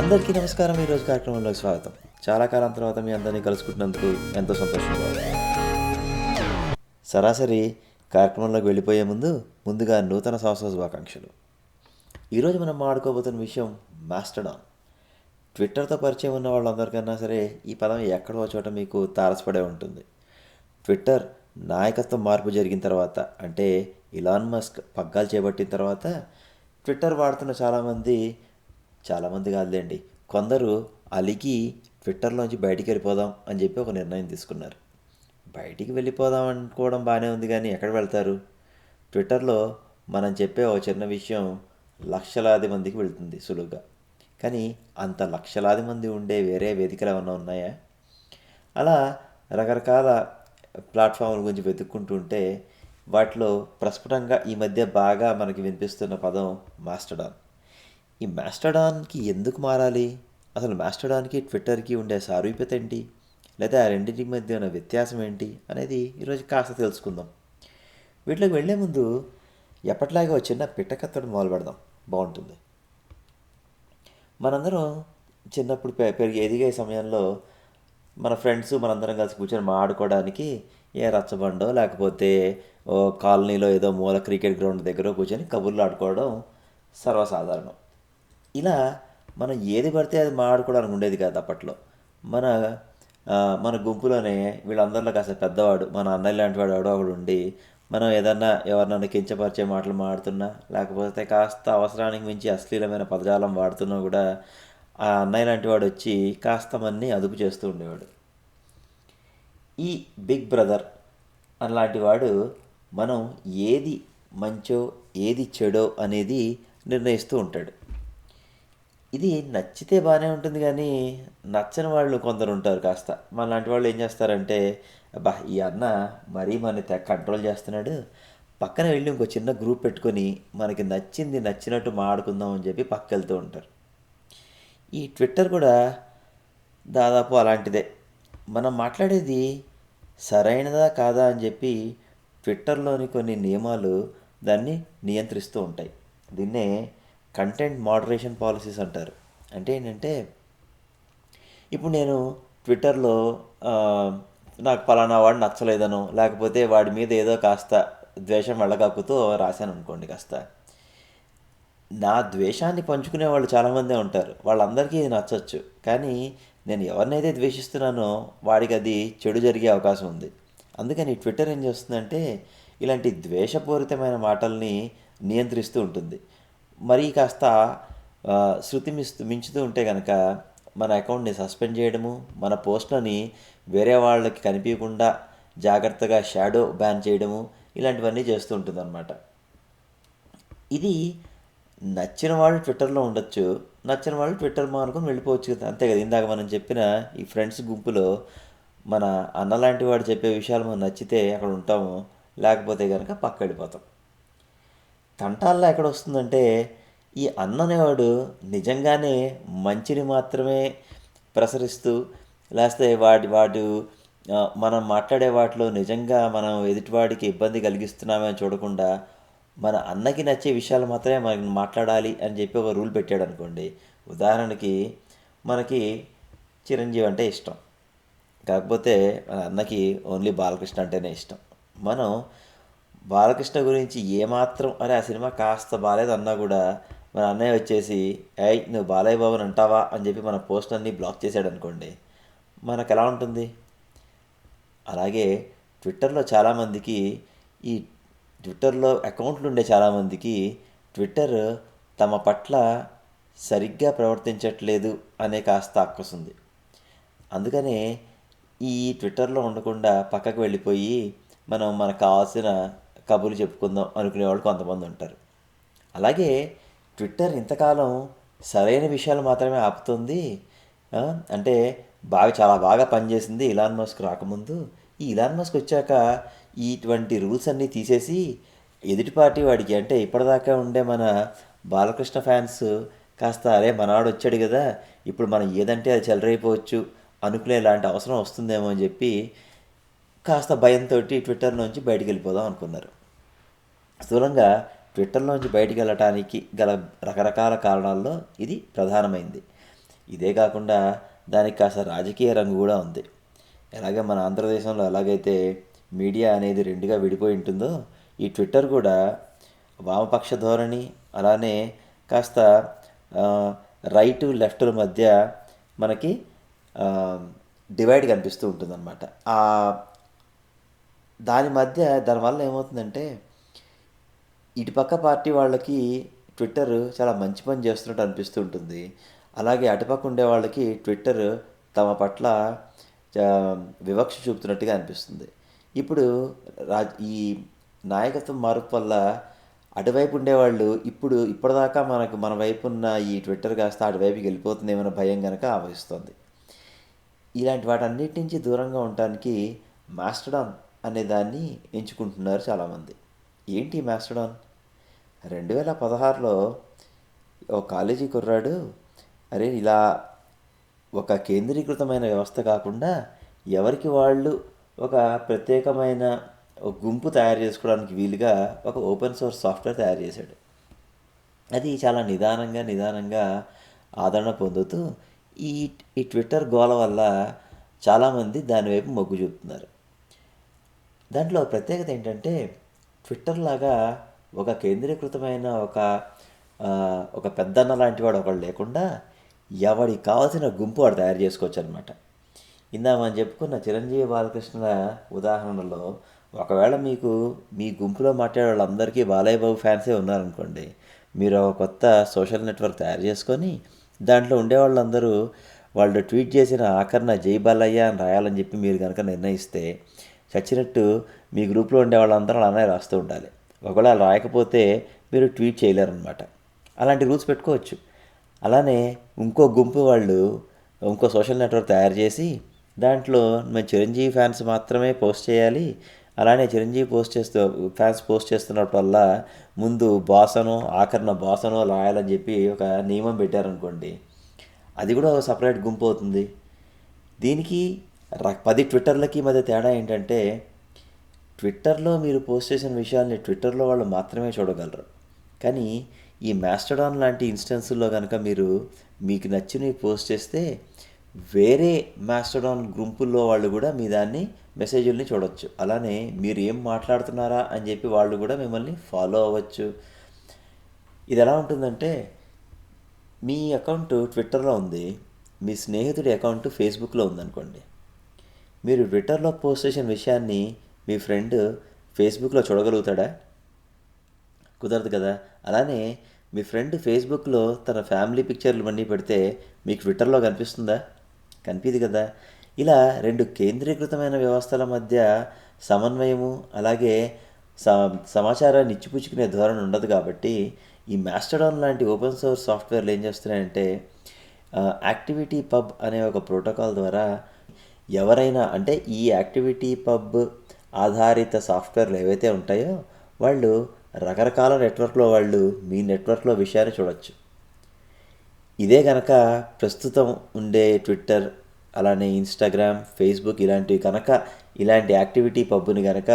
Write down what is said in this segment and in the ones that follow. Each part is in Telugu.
అందరికీ నమస్కారం. ఈరోజు కార్యక్రమంలోకి స్వాగతం. చాలా కాలం తర్వాత మీ అందరినీ కలుసుకుంటున్నందుకు ఎంతో సంతోషంగా సరాసరి కార్యక్రమంలోకి వెళ్ళిపోయే ముందు ముందుగా నూతన సంవత్సర శుభాకాంక్షలు. ఈరోజు మనం ఆడుకోబోతున్న విషయం మాస్టడాన్ ట్విట్టర్తో పరిచయం ఉన్న వాళ్ళందరికన్నా సరే ఈ పదం ఎక్కడో చోట మీకు తారసపడే ఉంటుంది. ట్విట్టర్ నాయకత్వం మార్పు జరిగిన తర్వాత అంటే ఇలాన్ మస్క్ పగ్గాలు చేపట్టిన తర్వాత ట్విట్టర్ వాడుతున్న చాలామంది చాలామంది కాదులేండి. కొందరు అలిగి ట్విట్టర్లోంచి బయటికి వెళ్ళిపోదాం అని చెప్పి ఒక నిర్ణయం తీసుకున్నారు. బయటికి వెళ్ళిపోదాం అనుకోవడం బాగానే ఉంది కానీ ఎక్కడ వెళ్తారు? ట్విట్టర్లో మనం చెప్పే ఒక చిన్న విషయం లక్షలాది మందికి వెళ్తుంది సులువుగా. కానీ అంత లక్షలాది మంది ఉండే వేరే వేదికలు ఏమైనా ఉన్నాయా? అలా రకరకాల ప్లాట్ఫామ్ల గురించి వెతుక్కుంటూ ఉంటే వాటిలో ప్రస్ఫుటంగా ఈ మధ్య బాగా మనకి వినిపిస్తున్న పదం మాస్టడాన్ ఈ మాస్టర్డాన్కి ఎందుకు మారాలి? అసలు మాస్టర్డాన్కి ట్విట్టర్కి ఉండే సారూప్యత ఏంటి? లేదా ఆ రెండింటి మధ్య ఉన్న వ్యత్యాసం ఏంటి? అనేది ఈరోజు కాస్త తెలుసుకుందాం. వీటిలోకి వెళ్ళే ముందు ఎప్పటిలాగే ఒక చిన్న పిట్టకత్తడు మొదలు పెడదాం. బాగుంటుంది. మనందరం చిన్నప్పుడు పె- పెరిగి ఎదిగే సమయంలో మన ఫ్రెండ్స్ మనందరం కలిసి కూర్చొని మాడుకోవడానికి ఏ రచ్చబండో లేకపోతే ఓ కాలనీలో ఏదో మూల క్రికెట్ గ్రౌండ్ దగ్గర కూర్చొని కబుర్లు ఆడుకోవడం సర్వసాధారణం. ఇలా మనం ఏది పడితే అది మాడుకోవడానికి ఉండేది కాదు అప్పట్లో. మన మన గుంపులోనే వీళ్ళందరిలో కాస్త పెద్దవాడు మన అన్నయ్య లాంటి వాడు ఎవడో ఒకడు ఉండి మనం ఏదన్నా ఎవరినన్నా కించపరిచే మాటలు మాడుతున్నా లేకపోతే కాస్త అవసరానికి మించి అశ్లీలమైన పదజాలం వాడుతున్నా కూడా ఆ అన్నయ్య లాంటి వాడు వచ్చి కాస్త మన్ని అదుపు చేస్తూ ఉండేవాడు. ఈ బిగ్ బ్రదర్ అలాంటి వాడు మనం ఏది మంచో ఏది చెడో అనేది నిర్ణయిస్తూ ఉంటాడు. ఇది నచ్చితే బాగానే ఉంటుంది కానీ నచ్చని వాళ్ళు కొందరు ఉంటారు కాస్త. మన లాంటి వాళ్ళు ఏం చేస్తారంటే అబ్బా ఈ అన్న మరీ మన కంట్రోల్ చేస్తున్నాడు. పక్కన వెళ్ళి ఇంకో చిన్న గ్రూప్ పెట్టుకొని మనకి నచ్చింది నచ్చినట్టు మాడుకుందాం అని చెప్పి పక్క వెళ్తూ ఉంటారు. ఈ ట్విట్టర్ కూడా దాదాపు అలాంటిదే. మనం మాట్లాడేది సరైనదా కాదా అని చెప్పి ట్విట్టర్లోని కొన్ని నియమాలు దాన్ని నియంత్రిస్తూ ఉంటాయి. దీన్నే కంటెంట్ మోడరేషన్ పాలసీస్ అంటారు. అంటే ఏంటంటే ఇప్పుడు నేను ట్విట్టర్లో నాకు పలానా వాడు నచ్చలేదనో లేకపోతే వాడి మీద ఏదో కాస్త ద్వేషం వెళ్ళగాకుతూ రాశాను అనుకోండి కాస్త. నా ద్వేషాన్ని పంచుకునే వాళ్ళు చాలామందే ఉంటారు. వాళ్ళందరికీ ఇది నచ్చచ్చు. కానీ నేను ఎవరినైతే ద్వేషిస్తున్నానో వాడికి అది చెడు జరిగే అవకాశం ఉంది. అందుకని ట్విట్టర్ ఏం చేస్తుందంటే ఇలాంటి ద్వేషపూరితమైన మాటల్ని నియంత్రిస్తూ ఉంటుంది. మరీ కాస్త శృతి మిస్తూ మించుతూ ఉంటే కనుక మన అకౌంట్ని సస్పెండ్ చేయడము మన పోస్ట్లని వేరే వాళ్ళకి కనిపించకుండా జాగ్రత్తగా షాడో బ్యాన్ చేయడము ఇలాంటివన్నీ చేస్తూ ఉంటుంది ఇది నచ్చిన వాళ్ళు ట్విట్టర్లో ఉండొచ్చు నచ్చిన వాళ్ళు ట్విట్టర్ మానుకొని వెళ్ళిపోవచ్చు కదా అంతే కదా. ఇందాక మనం చెప్పిన ఈ ఫ్రెండ్స్ గుంపులో మన అన్న లాంటి వాడు చెప్పే విషయాలు మనం నచ్చితే అక్కడ ఉంటాము లేకపోతే కనుక పక్క వెళ్ళిపోతాం. తంటాల్లో ఎక్కడ వస్తుందంటే ఈ అన్న అనేవాడు నిజంగానే మంచిని మాత్రమే ప్రసరిస్తూ లేస్తే వాటి వాడు మనం మాట్లాడే వాటిలో నిజంగా మనం ఎదుటివాడికి ఇబ్బంది కలిగిస్తున్నామని చూడకుండా మన అన్నకి నచ్చే విషయాలు మాత్రమే మనకి మాట్లాడాలి అని చెప్పి ఒక రూల్ పెట్టాడు అనుకోండి ఉదాహరణకి మనకి చిరంజీవి అంటే ఇష్టం. కాకపోతే మన అన్నకి ఓన్లీ బాలకృష్ణ అంటేనే ఇష్టం. మనం బాలకృష్ణ గురించి ఏమాత్రం అరే ఆ సినిమా కాస్త బాగాలేదు అన్నా కూడా మన అన్నయ్య వచ్చేసి ఏయ్ నువ్వు బాలయ్య బాబుని అంటావా? అని చెప్పి మన పోస్ట్ అన్ని బ్లాక్ చేశాడు అనుకోండి మనకు ఎలా ఉంటుంది? అలాగే ట్విట్టర్లో చాలామందికి ఈ ట్విట్టర్లో అకౌంట్లు ఉండే చాలామందికి ట్విట్టర్ తమ పట్ల సరిగ్గా ప్రవర్తించట్లేదు అనే కాస్త అక్కసుంది అందుకనే ఈ ట్విట్టర్లో ఉండకుండా పక్కకు వెళ్ళిపోయి మనం మనకు కావాల్సిన కబుర్లు చెప్పుకుందాం అనుకునే వాళ్ళు కొంతమంది ఉంటారు. అలాగే ట్విట్టర్ ఇంతకాలం సరైన విషయాలు మాత్రమే ఆపుతుంది. అంటే బాగా చాలా బాగా పనిచేసింది ఇలాన్ మస్క్ రాకముందు. ఈ ఇలాన్ మస్క్ వచ్చాక ఇటువంటి రూల్స్ అన్నీ తీసేసి ఎదుటి పార్టీ వాడికి అంటే ఇప్పటిదాకా ఉండే మన బాలకృష్ణ ఫ్యాన్స్ కాస్త అరే మనవాడు వచ్చాడు కదా ఇప్పుడు మనం ఏదంటే అది చెలరైపోవచ్చు అనుకునే లాంటి అవసరం వస్తుందేమో అని చెప్పి కాస్త భయంతో ట్విట్టర్ నుంచి బయటికి వెళ్ళిపోదాం అనుకున్నారు. స్థూలంగా ట్విట్టర్లోంచి బయటికి వెళ్ళటానికి గల రకరకాల కారణాల్లో ఇది ప్రధానమైంది. ఇదే కాకుండా దానికి కాస్త రాజకీయ రంగు కూడా ఉంది. ఎలాగే మన ఆంధ్రదేశంలో ఎలాగైతే మీడియా అనేది రెండుగా విడిపోయి ఉంటుందో ఈ ట్విట్టర్ కూడా వామపక్ష ధోరణి అలానే కాస్త రైట్ లెఫ్ట్ల మధ్య మనకి డివైడ్ కనిపిస్తూ ఉంటుందన్నమాట. దాని మధ్య దానివల్ల ఏమవుతుందంటే ఇటుపక్క పార్టీ వాళ్ళకి ట్విట్టర్ చాలా మంచి పని చేస్తున్నట్టు అనిపిస్తూ ఉంటుంది. అలాగే అటుపక్క ఉండే వాళ్ళకి ట్విట్టర్ తమ పట్ల వివక్ష చూపుతున్నట్టుగా అనిపిస్తుంది. ఇప్పుడు రాజ్ ఈ నాయకత్వం మార్పు వల్ల అటువైపు ఉండేవాళ్ళు ఇప్పుడు ఇప్పటిదాకా మనకు మన వైపు ఉన్న ఈ ట్విట్టర్ కాస్త అటువైపుకి వెళ్ళిపోతుందేమన్న భయం కనుక ఆవహిస్తుంది. ఇలాంటి వాటన్నిటి నుంచి దూరంగా ఉండటానికి మాస్టడాన్ అనే దాన్ని ఎంచుకుంటున్నారు చాలామంది. ఏంటి మాస్టడాన్ రెండు వేల పదహారులో ఒక కాలేజీ కుర్రాడు అరే ఇలా ఒక కేంద్రీకృతమైన వ్యవస్థ కాకుండా ఎవరికి వాళ్ళు ఒక ప్రత్యేకమైన ఒక గుంపు తయారు చేసుకోవడానికి వీలుగా ఒక ఓపెన్ సోర్స్ సాఫ్ట్వేర్ తయారు చేశాడు. అది చాలా నిదానంగా నిదానంగా ఆదరణ పొందుతూ ఈ ఈ ట్విట్టర్ గోల వల్ల చాలామంది దాని వైపు మొగ్గు చూపుతున్నారు. దాంట్లో ప్రత్యేకత ఏంటంటే ట్విట్టర్ లాగా ఒక కేంద్రీకృతమైన ఒక ఒక పెద్దన్న లాంటి వాడు ఒకడు లేకుండా ఎవడికి కావాల్సిన గుంపు వాడు తయారు చేసుకోవచ్చు అనమాట ఇందా మనం చెప్పుకున్న చిరంజీవి బాలకృష్ణుల ఉదాహరణలో ఒకవేళ మీకు మీ గుంపులో మాట్లాడే వాళ్ళందరికీ బాలయ్య బాబు ఫ్యాన్సే ఉన్నారనుకోండి మీరు ఒక కొత్త సోషల్ నెట్వర్క్ తయారు చేసుకొని దాంట్లో ఉండే వాళ్ళందరూ వాళ్ళు ట్వీట్ చేసిన ఆఖరణ జై బాలయ్య అని రాయాలని చెప్పి మీరు కనుక నిర్ణయిస్తే చచ్చినట్టు మీ గ్రూప్లో ఉండే వాళ్ళందరూ అలానే రాస్తూ ఉండాలి. ఒకవేళ రాయకపోతే మీరు ట్వీట్ చేయలేరనమాట అలాంటి రూల్స్ పెట్టుకోవచ్చు. అలానే ఇంకో గుంపు వాళ్ళు ఇంకో సోషల్ నెట్వర్క్ తయారు చేసి దాంట్లో మేము చిరంజీవి ఫ్యాన్స్ మాత్రమే పోస్ట్ చేయాలి. అలానే చిరంజీవి పోస్ట్ చేస్తూ ఫ్యాన్స్ పోస్ట్ చేస్తున్నప్పుడల్లా ముందు బాసనో ఆఖరణ బాసను రాయాలని చెప్పి ఒక నియమం పెట్టారనుకోండి అది కూడా ఒక సపరేట్ గుంపు అవుతుంది. దీనికి ర- పది ట్విట్టర్లకి మధ్య తేడా ఏంటంటే ట్విట్టర్లో మీరు పోస్ట్ చేసిన విషయాల్ని ట్విట్టర్లో వాళ్ళు మాత్రమే చూడగలరు. కానీ ఈ మాస్టడాన్ లాంటి ఇన్స్టెన్సుల్లో కనుక మీరు మీకు నచ్చినవి పోస్ట్ చేస్తే వేరే మాస్టడాన్ గ్రూపుల్లో వాళ్ళు కూడా మీ దాన్ని మెసేజ్ని చూడవచ్చు అలానే మీరు ఏం మాట్లాడుతున్నారా అని చెప్పి వాళ్ళు కూడా మిమ్మల్ని ఫాలో అవ్వచ్చు. ఇది ఎలా ఉంటుందంటే మీ అకౌంట్ ట్విట్టర్లో ఉంది మీ స్నేహితుడి అకౌంట్ ఫేస్బుక్లో ఉందనుకోండి. మీరు ట్విట్టర్లో పోస్ట్ చేసిన విషయాన్ని మీ ఫ్రెండ్ ఫేస్బుక్లో చూడగలుగుతాడా? కుదరదు కదా. అలానే మీ ఫ్రెండ్ ఫేస్బుక్లో తన ఫ్యామిలీ పిక్చర్లు అన్నీ పెడితే మీకు ట్విట్టర్లో కనిపిస్తుందా? కనిపించదు కదా. ఇలా రెండు కేంద్రీకృతమైన వ్యవస్థల మధ్య సమన్వయము అలాగే స సమాచారాన్ని ఇచ్చిపుచ్చుకునే ధోరణి ఉండదు కాబట్టి ఈ మాస్టడాన్ లాంటి ఓపెన్ సోర్స్ సాఫ్ట్వేర్లు ఏం చేస్తున్నాయంటే యాక్టివిటీ పబ్ అనే ఒక ప్రోటోకాల్ ద్వారా ఎవరైనా అంటే ఈ యాక్టివిటీ పబ్ ఆధారిత సాఫ్ట్వేర్లు ఏవైతే ఉంటాయో వాళ్ళు రకరకాల నెట్వర్క్లో వాళ్ళు మీ నెట్వర్క్లో విషయాన్ని చూడొచ్చు. ఇదే కనుక ప్రస్తుతం ఉండే ట్విట్టర్ అలానే ఇన్స్టాగ్రామ్ ఫేస్బుక్ ఇలాంటివి కనుక ఇలాంటి యాక్టివిటీ పబ్బుని కనుక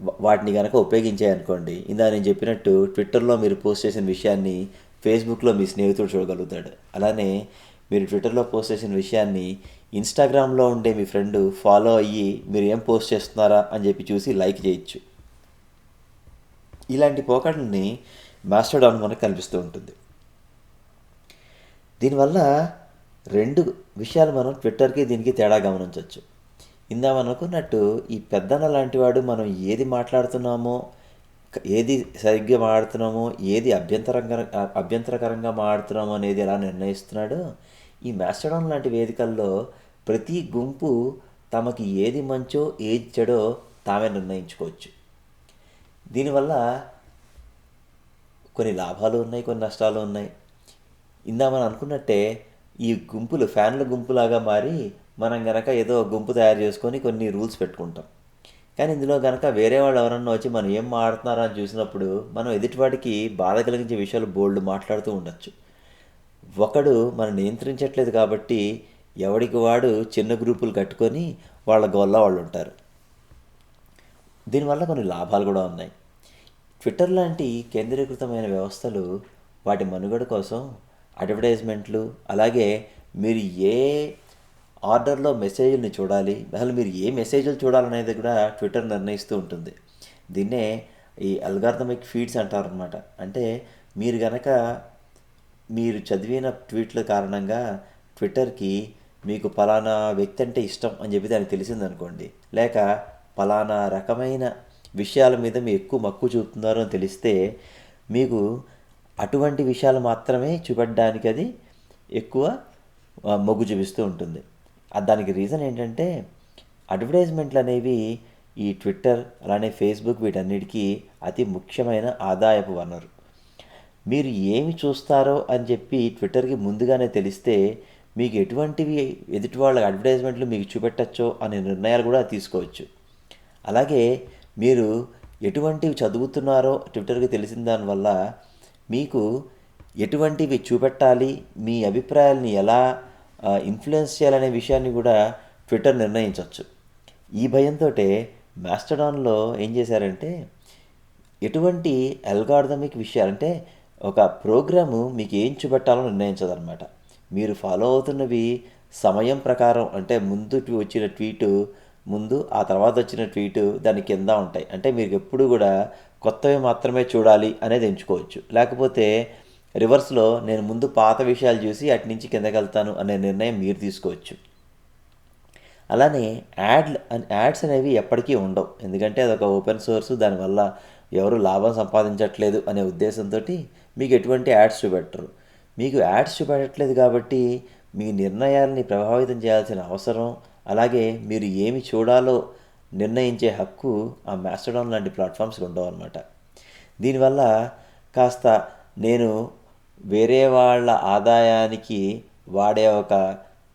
వా- వాటిని కనుక ఉపయోగించాయనుకోండి ఇందా నేను చెప్పినట్టు ట్విట్టర్లో మీరు పోస్ట్ చేసిన విషయాన్ని ఫేస్బుక్లో మీ స్నేహితుడు చూడగలుగుతాడు. అలానే మీరు ట్విట్టర్లో పోస్ట్ చేసిన విషయాన్ని ఇన్స్టాగ్రామ్లో ఉండే మీ ఫ్రెండ్ ఫాలో అయ్యి మీరు ఏం పోస్ట్ చేస్తున్నారా అని చెప్పి చూసి లైక్ చేయొచ్చు. ఇలాంటి పోకడల్ని మాస్టర్డాన్ మనకు కనిపిస్తూ ఉంటుంది. దీనివల్ల రెండు విషయాలు మనం ట్విట్టర్కి దీనికి తేడా గమనించవచ్చు ఇందా అనుకున్నట్టు ఈ పెద్దన్న లాంటి వాడు మనం ఏది మాట్లాడుతున్నామో ఏది సరిగ్గా మాడుతున్నామో ఏది అభ్యంతరంగా అభ్యంతరకరంగా మాడుతున్నామో అనేది ఎలా నిర్ణయిస్తున్నాడో ఈ మాస్టడాన్ లాంటి వేదికల్లో ప్రతి గుంపు తమకి ఏది మంచో ఏది చెడో తామే నిర్ణయించుకోవచ్చు. దీనివల్ల కొన్ని లాభాలు ఉన్నాయి కొన్ని నష్టాలు ఉన్నాయి. ఇందా మనం అనుకున్నట్టే ఈ గుంపులు ఫ్యాన్ల గుంపులాగా మారి మనం గనక ఏదో గుంపు తయారు చేసుకొని కొన్ని రూల్స్ పెట్టుకుంటాం. కానీ ఇందులో గనక వేరే వాళ్ళు ఎవరన్నా వచ్చి మనం ఏం మాడుతున్నారో అని చూసినప్పుడు మనం ఎదుటివాడికి బాధ కలిగించే విషయాలు బోల్డ్ మాట్లాడుతూ ఉండొచ్చు. ఒకడు మనం నియంత్రించట్లేదు కాబట్టి ఎవడికి వాడు చిన్న గ్రూపులు కట్టుకొని వాళ్ళ గోల్లో వాళ్ళు ఉంటారు. దీనివల్ల కొన్ని లాభాలు కూడా ఉన్నాయి. ట్విట్టర్ లాంటి కేంద్రీకృతమైన వ్యవస్థలు వాటి మనుగడ కోసం అడ్వర్టైజ్మెంట్లు అలాగే మీరు ఏ ఆర్డర్లో మెసేజ్ని చూడాలి అసలు మీరు ఏ మెసేజ్లు చూడాలనేది కూడా ట్విట్టర్ నిర్ణయిస్తూ ఉంటుంది. దీన్నే ఈ అల్గార్థమిక్ ఫీడ్స్ అంటారనమాట అంటే మీరు గనక మీరు చదివిన ట్వీట్ల కారణంగా ట్విట్టర్కి మీకు ఫలానా వ్యక్తి అంటే ఇష్టం అని చెప్పి దానికి తెలిసిందనుకోండి. లేక ఫలానా రకమైన విషయాల మీద మీరు ఎక్కువ మక్కువ చూపుతున్నారు అని తెలిస్తే మీకు అటువంటి విషయాలు మాత్రమే చూపెట్టడానికి అది ఎక్కువ మొగ్గు చూపిస్తూ ఉంటుంది. దానికి రీజన్ ఏంటంటే అడ్వర్టైజ్మెంట్లు అనేవి ఈ ట్విట్టర్ అలానే ఫేస్బుక్ వీటన్నిటికీ అతి ముఖ్యమైన ఆదాయపు వనరు. మీరు ఏమి చూస్తారో అని చెప్పి ట్విట్టర్కి ముందుగానే తెలిస్తే మీకు ఎటువంటివి ఎదుటి వాళ్ళ అడ్వర్టైజ్మెంట్లు మీకు చూపెట్టచ్చో అనే నిర్ణయాలు కూడా తీసుకోవచ్చు. అలాగే మీరు ఎటువంటివి చదువుతున్నారో ట్విట్టర్కి తెలిసిన దానివల్ల మీకు ఎటువంటివి చూపెట్టాలి మీ అభిప్రాయాలని ఎలా ఇన్ఫ్లుయెన్స్ చేయాలనే విషయాన్ని కూడా ట్విట్టర్ నిర్ణయించవచ్చు ఈ భయంతో మాస్టడాన్లో ఏం చేశారంటే ఎటువంటి అల్గార్థమిక్ విషయాలంటే ఒక ప్రోగ్రాము మీకు ఏం చూపెట్టాలో నిర్ణయించదనమాట మీరు ఫాలో అవుతున్నవి సమయం ప్రకారం అంటే ముందు వచ్చిన ట్వీటు ముందు ఆ తర్వాత వచ్చిన ట్వీటు దాని కింద ఉంటాయి. అంటే మీరు ఎప్పుడు కూడా కొత్తవి మాత్రమే చూడాలి అనేది ఎంచుకోవచ్చు. లేకపోతే రివర్స్లో నేను ముందు పాత విషయాలు చూసి అటు నుంచి కిందకి వెళ్తాను అనే నిర్ణయం మీరు తీసుకోవచ్చు. అలానే యాడ్ యాడ్స్ అనేవి ఎప్పటికీ ఉండవు. ఎందుకంటే అదొక ఓపెన్ సోర్స్ దానివల్ల ఎవరు లాభం సంపాదించట్లేదు అనే ఉద్దేశంతో మీకు ఎటువంటి యాడ్స్ చూపెట్టరు. మీకు యాడ్స్ చూపెట్టట్లేదు కాబట్టి మీ నిర్ణయాల్ని ప్రభావితం చేయాల్సిన అవసరం అలాగే మీరు ఏమి చూడాలో నిర్ణయించే హక్కు ఆ మాస్టడాన్ లాంటి ప్లాట్ఫామ్స్కి ఉండవు అనమాట దీనివల్ల కాస్త నేను వేరే వాళ్ళ ఆదాయానికి వాడే ఒక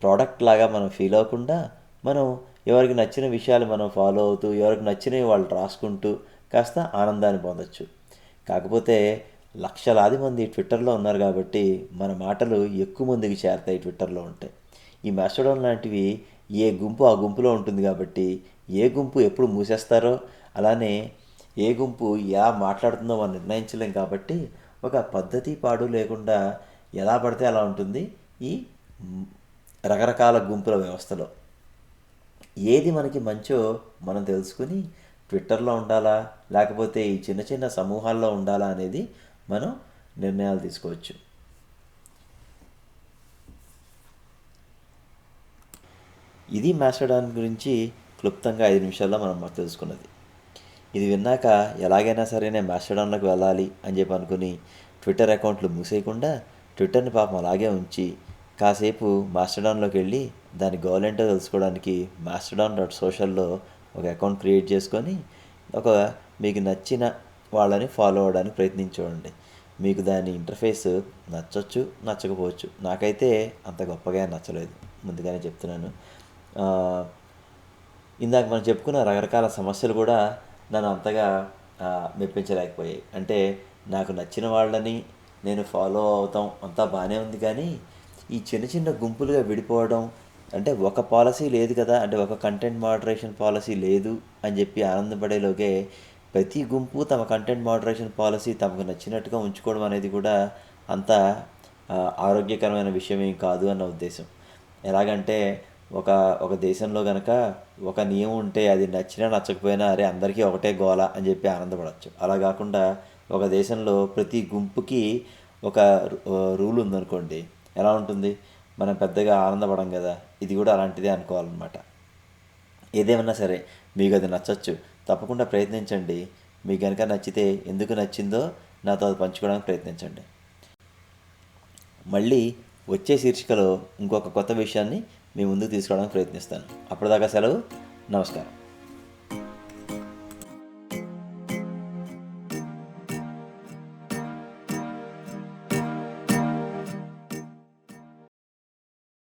ప్రోడక్ట్ లాగా మనం ఫీల్ అవ్వకుండా మనం ఎవరికి నచ్చిన విషయాలు మనం ఫాలో అవుతూ ఎవరికి నచ్చినవి వాళ్ళు రాసుకుంటూ కాస్త ఆనందాన్ని పొందొచ్చు. కాకపోతే లక్షలాది మంది ట్విట్టర్లో ఉన్నారు కాబట్టి మన మాటలు ఎక్కువ మందికి చేరతాయి ట్విట్టర్లో ఉంటే. ఈ మాస్టోడాన్ లాంటివి ఏ గుంపు ఆ గుంపులో ఉంటుంది కాబట్టి ఏ గుంపు ఎప్పుడు మూసేస్తారో అలానే ఏ గుంపు ఎలా మాట్లాడుతుందో మనం నిర్ణయించలేం కాబట్టి ఒక పద్ధతి పాడు లేకుండా ఎలా పడితే అలా ఉంటుంది ఈ రకరకాల గుంపుల వ్యవస్థలో. ఏది మనకి మంచో మనం తెలుసుకుని ట్విట్టర్లో ఉండాలా లేకపోతే ఈ చిన్న చిన్న సమూహాల్లో ఉండాలా అనేది మనం నిర్ణయాలు తీసుకోవచ్చు. ఇది మాస్టర్డాన్ గురించి క్లుప్తంగా ఐదు నిమిషాల్లో మనం మాకు తెలుసుకున్నది. ఇది విన్నాక ఎలాగైనా సరే నేను మాస్టర్డాన్లకు వెళ్ళాలి అని చెప్పి అనుకుని ట్విట్టర్ అకౌంట్లు మూసేయకుండా ట్విట్టర్ని పాపం అలాగే ఉంచి కాసేపు మాస్టర్డాన్లోకి వెళ్ళి దాని గోల్ ఏంటో తెలుసుకోవడానికి మాస్టర్డాన్ డాట్ సోషల్లో ఒక అకౌంట్ క్రియేట్ చేసుకొని ఒక మీకు నచ్చిన వాళ్ళని ఫాలో అవ్వడానికి ప్రయత్నించండి. మీకు దాని ఇంటర్ఫేస్ నచ్చచ్చు నచ్చకపోవచ్చు. నాకైతే అంత గొప్పగా నచ్చలేదు. ముందుగానే చెప్తున్నాను. ఇందాక మనం చెప్పుకున్న రకరకాల సమస్యలు కూడా నన్ను అంతగా మెప్పించలేకపోయాయి. అంటే నాకు నచ్చిన వాళ్ళని నేను ఫాలో అవుతాం అంతా బాగానే ఉంది కానీ ఈ చిన్న చిన్న గుంపులుగా విడిపోవడం అంటే ఒక పాలసీ లేదు కదా అంటే ఒక కంటెంట్ మోడరేషన్ పాలసీ లేదు అని చెప్పి ఆనందపడేలోకే ప్రతి గుంపు తమ కంటెంట్ మోడరేషన్ పాలసీ తమకు నచ్చినట్టుగా ఉంచుకోవడం అనేది కూడా అంత ఆరోగ్యకరమైన విషయం ఏం కాదు అన్న ఉద్దేశం. ఎలాగంటే ఒక ఒక దేశంలో కనుక ఒక నియమం ఉంటే అది నచ్చినా నచ్చకపోయినా అరే అందరికీ ఒకటే గోల అని చెప్పి ఆనందపడవచ్చు అలా కాకుండా ఒక దేశంలో ప్రతి గుంపుకి ఒక రూల్ ఉందనుకోండి ఎలా ఉంటుంది? మనం పెద్దగా ఆనందపడం కదా ఇది కూడా అలాంటిదే అనుకోవాలన్నమాట. ఏదేమన్నా సరే మీకు అది నచ్చచ్చు. తప్పకుండా ప్రయత్నించండి. మీకు కనుక నచ్చితే ఎందుకు నచ్చిందో నాతో అది పంచుకోవడానికి ప్రయత్నించండి. మళ్ళీ వచ్చే శీర్షికలో ఇంకొక కొత్త విషయాన్ని మీ ముందుకు తీసుకోవడానికి ప్రయత్నిస్తాను. అప్పటిదాకా సెలవు. నమస్కారం.